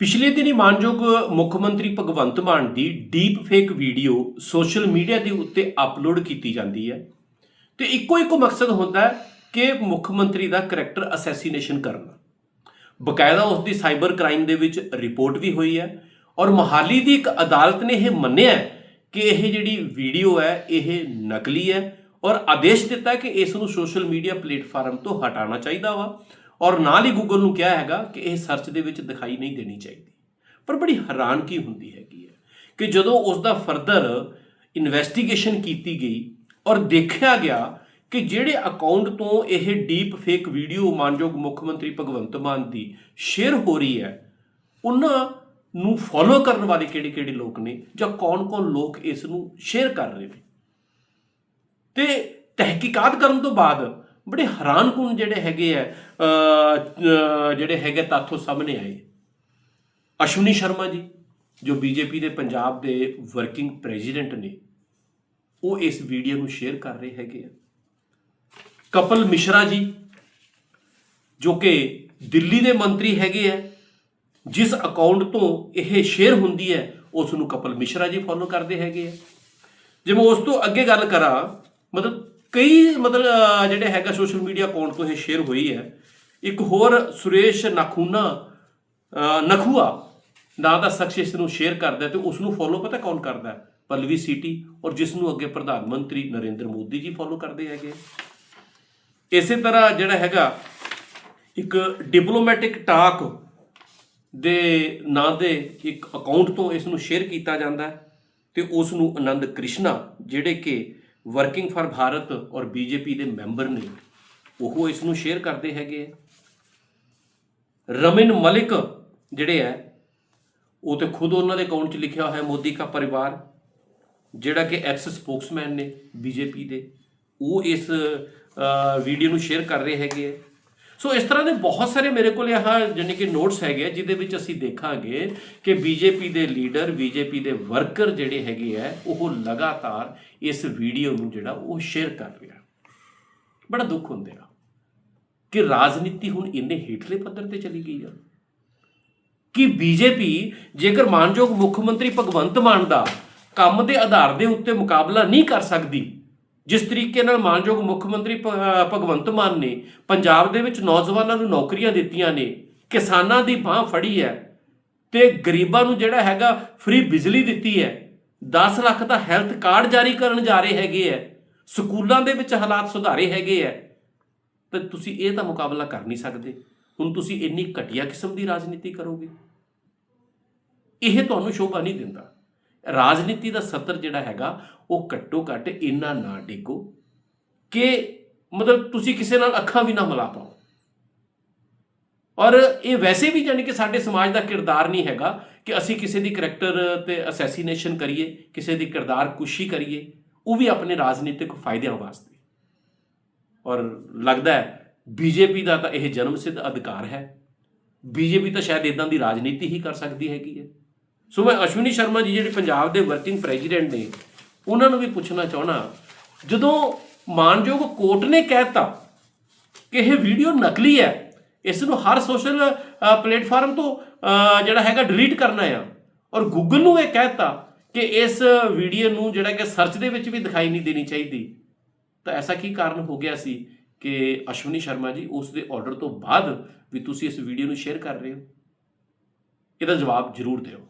ਪਿਛਲੇ ਦਿਨੀ ਮਾਨਯੋਗ ਮੁੱਖ ਮੰਤਰੀ ਭਗਵੰਤ ਮਾਨ ਦੀ deep fake video social media ਦੇ ਉੱਤੇ ਅਪਲੋਡ ਕੀਤੀ ਜਾਂਦੀ ਹੈ। ਤੇ ਇੱਕੋ ਇੱਕੋ ਮਕਸਦ ਹੁੰਦਾ ਹੈ ਕਿ ਮੁੱਖ ਮੰਤਰੀ ਦਾ ਕਰੈਕਟਰ ਅਸੈਸੀਨੇਸ਼ਨ ਕਰਨਾ। ਬਕਾਇਦਾ ਉਸ ਦੀ ਸਾਈਬਰ ਕ੍ਰਾਈਮ ਦੇ ਵਿੱਚ ਰਿਪੋਰਟ ਵੀ ਹੋਈ ਹੈ ਔਰ ਮੋਹਾਲੀ ਦੀ ਇੱਕ ਅਦਾਲਤ ਨੇ ਇਹ ਮੰਨਿਆ ਕਿ ਇਹ ਜਿਹੜੀ ਵੀਡੀਓ ਹੈ, ਇਹ ਨਕਲੀ ਹੈ ਔਰ ਆਦੇਸ਼ ਦਿੱਤਾ ਕਿ ਇਸ ਨੂੰ ਸੋਸ਼ਲ ਮੀਡੀਆ ਪਲੇਟਫਾਰਮ ਤੋਂ ਹਟਾਉਣਾ ਚਾਹੀਦਾ ਵਾ। ਔਰ ਨਾਲ ਹੀ ਗੂਗਲ ਨੂੰ ਕਿਹਾ ਹੈਗਾ ਕਿ ਇਹ ਸਰਚ ਦੇ ਵਿੱਚ ਦਿਖਾਈ ਨਹੀਂ ਦੇਣੀ ਚਾਹੀਦੀ। ਪਰ ਬੜੀ ਹੈਰਾਨਗੀ ਹੁੰਦੀ ਹੈਗੀ ਹੈ ਕਿ ਜਦੋਂ ਉਸ ਦਾ ਫਰਦਰ ਇਨਵੈਸਟੀਗੇਸ਼ਨ ਕੀਤੀ ਗਈ ਔਰ ਦੇਖਿਆ ਗਿਆ ਕਿ ਜਿਹੜੇ ਅਕਾਊਂਟ ਤੋਂ ਇਹ ਡੀਪ ਫੇਕ ਵੀਡੀਓ ਮਾਨਯੋਗ ਮੁੱਖ ਮੰਤਰੀ ਭਗਵੰਤ ਮਾਨ ਦੀ ਸ਼ੇਅਰ ਹੋ ਰਹੀ ਹੈ, ਉਹਨਾਂ ਨੂੰ ਫੋਲੋ ਕਰਨ ਵਾਲੇ ਕਿਹੜੇ-ਕਿਹੜੇ ਲੋਕ ਨੇ ਜਾਂ ਕੌਣ-ਕੌਣ ਲੋਕ ਇਸ ਨੂੰ ਸ਼ੇਅਰ ਕਰ ਰਹੇ ਨੇ? ਤੇ ਤਹਿਕੀਕਾਤ ਕਰਨ ਤੋਂ ਬਾਅਦ ਬੜੇ ਹੈਰਾਨਕੁਨ ਜਿਹੜੇ ਹੈਗੇ ਆ ਜਿਹੜੇ ਹੈਗੇ ਤੱਥੋਂ ਸਾਹਮਣੇ ਆਏ। ਅਸ਼ਵਨੀ ਸ਼ਰਮਾ ਜੀ, ਜੋ ਬੀਜੇਪੀ ਦੇ ਪੰਜਾਬ ਦੇ ਵਰਕਿੰਗ ਪ੍ਰੈਜ਼ੀਡੈਂਟ ਨੇ, ਉਹ ਇਸ ਵੀਡੀਓ ਨੂੰ ਸ਼ੇਅਰ ਕਰ ਰਹੇ ਹੈਗੇ ਆ। ਕਪਲ ਮਿਸ਼ਰਾ ਜੀ, ਜੋ ਕਿ ਦਿੱਲੀ ਦੇ ਮੰਤਰੀ ਹੈਗੇ ਆ, ਜਿਸ ਅਕਾਊਂਟ ਤੋਂ ਇਹ ਸ਼ੇਅਰ ਹੁੰਦੀ ਹੈ, ਉਸ ਨੂੰ ਕਪਲ ਮਿਸ਼ਰਾ ਜੀ ਫੋਲੋ ਕਰਦੇ ਹੈਗੇ ਆ। ਜੇ ਮੈਂ ਉਸ ਤੋਂ ਅੱਗੇ ਗੱਲ ਕਰਾਂ, ਮਤਲਬ ਕਈ ਮਤਲਬ ਜਿਹੜੇ ਹੈਗਾ ਸੋਸ਼ਲ ਮੀਡੀਆ ਅਕਾਊਂਟ ਤੋਂ ਇਹ ਸ਼ੇਅਰ ਹੋਈ ਹੈ। ਇੱਕ ਹੋਰ ਸੁਰੇਸ਼ ਨਖੂਨਾ ਨਖੂਆ ਨਾਂ ਦਾ ਸ਼ਖਸ ਇਸ ਨੂੰ ਸ਼ੇਅਰ ਕਰਦਾ ਹੈ ਤੇ ਉਸ ਨੂੰ ਫੋਲੋ ਪਤਾ ਕੌਣ ਕਰਦਾ ਹੈ? ਪਲਵੀ ਸੀਟੀ, ਔਰ ਜਿਸ ਨੂੰ ਅੱਗੇ ਪ੍ਰਧਾਨ ਮੰਤਰੀ ਨਰਿੰਦਰ ਮੋਦੀ ਜੀ ਫੋਲੋ ਕਰਦੇ ਹੈਗੇ। ਇਸੇ ਤਰ੍ਹਾਂ ਜਿਹੜਾ ਹੈਗਾ, ਇੱਕ ਡਿਪਲੋਮੈਟਿਕ ਟਾਕ ਦੇ ਨਾਂ ਦੇ ਇੱਕ ਅਕਾਊਂਟ ਤੋਂ ਇਸ ਨੂੰ ਸ਼ੇਅਰ ਕੀਤਾ ਜਾਂਦਾ ਹੈ ਤੇ ਉਸ ਨੂੰ ਆਨੰਦ ਕ੍ਰਿਸ਼ਨਾ, ਜਿਹੜੇ ਕਿ ਵਰਕਿੰਗ ਫਾਰ ਭਾਰਤ ਔਰ ਬੀਜੇਪੀ ਦੇ ਮੈਂਬਰ ਨੇ ਉਹ ਇਸ ਨੂੰ ਸ਼ੇਅਰ ਕਰਦੇ ਹੈਗੇ ਆ। ਰਮਨ ਮਲਿਕ ਜਿਹੜੇ ਹੈ ਉਹ ਤੇ ਖੁਦ ਉਹਨਾਂ ਦੇ ਅਕਾਊਂਟ 'ਚ ਲਿਖਿਆ ਹੋਇਆ ਹੈ ਮੋਦੀ ਕਾ ਪਰਿਵਾਰ, ਜਿਹੜਾ ਕਿ ਐਕਸ ਸਪੋਕਸਮੈਨ ਨੇ ਬੀਜੇਪੀ ਦੇ, ਉਹ ਇਸ ਵੀਡੀਓ ਨੂੰ ਸ਼ੇਅਰ ਕਰ ਰਹੇ ਹੈਗੇ ਆ ਸੋ ਇਸ ਤਰ੍ਹਾਂ ਦੇ ਬਹੁਤ ਸਾਰੇ ਮੇਰੇ ਕੋਲ ਆਹ ਜਾਨੀ ਕਿ ਨੋਟਸ ਹੈਗੇ ਆ, ਜਿਹਦੇ ਵਿੱਚ ਅਸੀਂ ਦੇਖਾਂਗੇ ਕਿ ਬੀਜੇਪੀ ਦੇ ਲੀਡਰ ਬੀਜੇਪੀ ਦੇ ਵਰਕਰ ਜਿਹੜੇ ਹੈਗੇ ਆ ਉਹ ਲਗਾਤਾਰ ਇਸ ਵੀਡੀਓ ਨੂੰ ਜਿਹੜਾ ਉਹ ਸ਼ੇਅਰ ਕਰ ਰਿਹਾ ਬੜਾ ਦੁੱਖ ਹੁੰਦਾ ਆ ਕਿ ਰਾਜਨੀਤੀ ਹੁਣ ਇੰਨੇ ਹੇਠਲੇ ਪੱਧਰ ਤੇ ਚਲੀ ਗਈ ਆ। ਕਿ ਬੀਜੇਪੀ ਜੇਕਰ ਮਾਨਯੋਗ ਮੁੱਖ ਮੰਤਰੀ ਭਗਵੰਤ ਮਾਨ ਦਾ ਕੰਮ ਦੇ ਆਧਾਰ ਦੇ ਉੱਤੇ ਮੁਕਾਬਲਾ ਨਹੀਂ ਕਰ ਸਕਦੀ ਜਿਸ ਤਰੀਕੇ ਨਾਲ ਮਾਨਯੋਗ ਮੁੱਖ ਮੰਤਰੀ ਭ- ਭਗਵੰਤ ਮਾਨ ਨੇ ਪੰਜਾਬ ਦੇ ਵਿੱਚ ਨੌਜਵਾਨਾਂ ਨੂੰ ਨੌਕਰੀਆਂ ਦਿੱਤੀਆਂ ਨੇ, ਕਿਸਾਨਾਂ ਦੀ ਬਾਹ ਫੜੀ ਹੈ ਤੇ ਗਰੀਬਾਂ ਨੂੰ ਜਿਹੜਾ ਹੈਗਾ ਫ੍ਰੀ ਬਿਜਲੀ ਦਿੱਤੀ ਹੈ। 10 ਲੱਖ ਦਾ ਹੈਲਥ ਕਾਰਡ ਜਾਰੀ ਕਰਨ ਜਾ ਰਹੇ ਹੈਗੇ ਹੈ, ਸਕੂਲਾਂ ਦੇ ਵਿੱਚ ਹਾਲਾਤ ਸੁਧਾਰੇ ਹੈਗੇ ਹੈ। ਤੇ ਤੁਸੀਂ ਇਹ ਤਾਂ ਮੁਕਾਬਲਾ ਕਰ ਨਹੀਂ ਸਕਦੇ। ਹੁਣ ਤੁਸੀਂ ਇੰਨੀ ਘਟੀਆ ਕਿਸਮ ਦੀ ਰਾਜਨੀਤੀ ਕਰੋਗੇ। ਇਹ ਤੁਹਾਨੂੰ ਸ਼ੋਭਾ ਨਹੀਂ ਦਿੰਦਾ। ਰਾਜਨੀਤੀ ਦਾ ਸਤਰ ਜਿਹੜਾ ਹੈਗਾ, ਉਹ ਘੱਟੋ ਘੱਟ ਇੰਨਾ ਨਾ ਡਿੱਗੋ ਕਿ ਮਤਲਬ ਤੁਸੀਂ ਕਿਸੇ ਨਾਲ ਅੱਖਾਂ ਵੀ ਨਾ ਮਿਲਾ ਪਾਓ। ਔਰ ਇਹ ਵੈਸੇ ਵੀ ਜਾਨੀ ਕਿ ਸਾਡੇ ਸਮਾਜ ਦਾ ਕਿਰਦਾਰ ਨਹੀਂ ਹੈਗਾ ਕਿ ਅਸੀਂ ਕਿਸੇ ਦੀ ਕਰੈਕਟਰ ਤੇ ਅਸੈਸੀਨੇਸ਼ਨ ਕਰੀਏ, ਕਿਸੇ ਦੀ ਕਿਰਦਾਰ ਕੁਸ਼ੀ ਕਰੀਏ, ਉਹ ਵੀ ਆਪਣੇ ਰਾਜਨੀਤਿਕ ਫਾਇਦਿਆਂ ਵਾਸਤੇ। ਔਰ ਲੱਗਦਾ ਹੈ ਬੀਜੇਪੀ ਦਾ ਤਾਂ ਇਹ ਜਨਮ ਸਿੱਧ ਅਧਿਕਾਰ ਹੈ। ਬੀਜੇਪੀ ਤਾਂ ਸ਼ਾਇਦ ਇਦਾਂ ਦੀ ਰਾਜਨੀਤੀ ਹੀ ਕਰ ਸਕਦੀ ਹੈਗੀ ਹੈ। ਸੋ ਮੈਂ ਅਸ਼ਵਨੀ ਸ਼ਰਮਾ ਜੀ ਜਿਹੜੇ ਪੰਜਾਬ ਦੇ ਵਰਕਿੰਗ ਪ੍ਰੈਜ਼ੀਡੈਂਟ ਨੇ, ਉਹਨਾਂ ਨੂੰ ਵੀ ਪੁੱਛਣਾ ਚਾਹਣਾ ਜਦੋਂ ਮਾਨਯੋਗ ਕੋਰਟ ਨੇ ਕਹਿਤਾ ਕਿ ਇਹ ਵੀਡੀਓ ਨਕਲੀ ਹੈ, ਇਸ ਨੂੰ ਹਰ ਸੋਸ਼ਲ ਪਲੇਟਫਾਰਮ ਤੋਂ ਜਿਹੜਾ ਹੈਗਾ ਡਿਲੀਟ ਕਰਨਾ ਆ, ਔਰ ਗੂਗਲ ਨੂੰ ਇਹ ਕਹਿਤਾ ਕਿ ਇਸ ਵੀਡੀਓ ਨੂੰ ਜਿਹੜਾ ਕਿ ਸਰਚ ਦੇ ਵਿੱਚ ਵੀ ਦਿਖਾਈ ਨਹੀਂ ਦੇਣੀ ਚਾਹੀਦੀ, ਤਾਂ ਐਸਾ ਕੀ ਕਾਰਨ ਹੋ ਗਿਆ ਸੀ ਕਿ ਅਸ਼ਵਨੀ ਸ਼ਰਮਾ ਜੀ ਉਸ ਦੇ ਆਰਡਰ ਤੋਂ ਬਾਅਦ ਵੀ ਤੁਸੀਂ ਇਸ ਵੀਡੀਓ ਨੂੰ ਸ਼ੇਅਰ ਕਰ ਰਹੇ ਹੋ? ਇਹਦਾ ਜਵਾਬ ਜ਼ਰੂਰ ਦਿਓ।